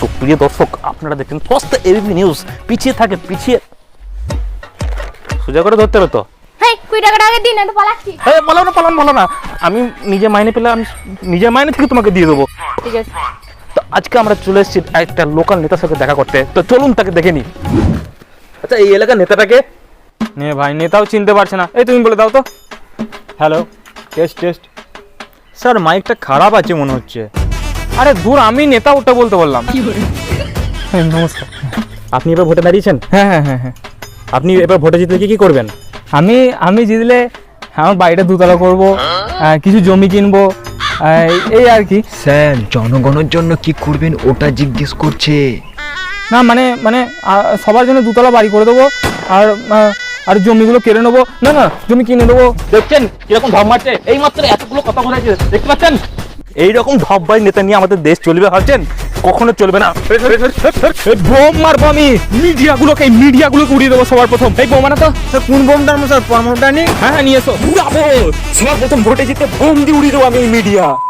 সুপ্রিয় দর্শক আপনারা দেখছেন ফার্স্ট এবিপি নিউজ পিছিয়ে থাকে পিছিয়ে। সোজা করে ধরতে তো? পালাচ্ছি। না পালান বলো না। আমি নিজে মাইনে পেলে আমি নিজের মাইনে থেকে তোমাকে দিয়ে দেবো। ঠিক আছে। তো আজকে আমরা চলে এসেছি একটা লোকাল নেতার সাথে দেখা করতে। তো চলুন তাকে দেখে নি। আচ্ছা এই এলাকার নেতাটাকে? নে ভাই নেতাও চিনতে পারছে না। এই তুমি বলে দাও তো। হ্যালো টেস্ট টেস্ট স্যার মাইকটা খারাপ আছে মনে হচ্ছে। আরে দূর আমি নেতা ওটা বলতে বললাম। হ্যাঁ, নমস্কার। আপনি এবার ভোটে দাঁড়িয়েছেন? হ্যাঁ হ্যাঁ হ্যাঁ হ্যাঁ। আপনি এবার ভোটে জিতলে কি কি করবেন? আমি আমি জিতলে আমার বাড়িটা দুতলা করব কিছু জমি কিনবো এই আর কি। স্যার জনগণের জন্য কি করবেন ওটা জিজ্ঞেস করছে। না মানে মানে সবার জন্য দুতলা বাড়ি করে দেবো আর আর জমিগুলো কেড়ে নেব। না না জমি কিনে দেবো দেখছেন কীরকম ঢপ মারছে এই মাত্র এতগুলো কথা বলেছে দেখতে পাচ্ছেন? এইরকম ধব্বাই নেতা নিয়ে আমাদের দেশ চলবে ভাবছেন? কখনো চলবে না। বোম মারবো আমি। মিডিয়াগুলোকে মিডিয়া গুলোকে উড়িয়ে দেবো সবার প্রথম। এই বোম মারা তো। স্যার কোন বোমটা স্যার? নিয়ে? হ্যাঁ হ্যাঁ নিয়ে এসো। উড়াবো। সবার প্রথম ভোটে জিতে বোম দিয়ে উড়িয়ে দেবো আমি মিডিয়া।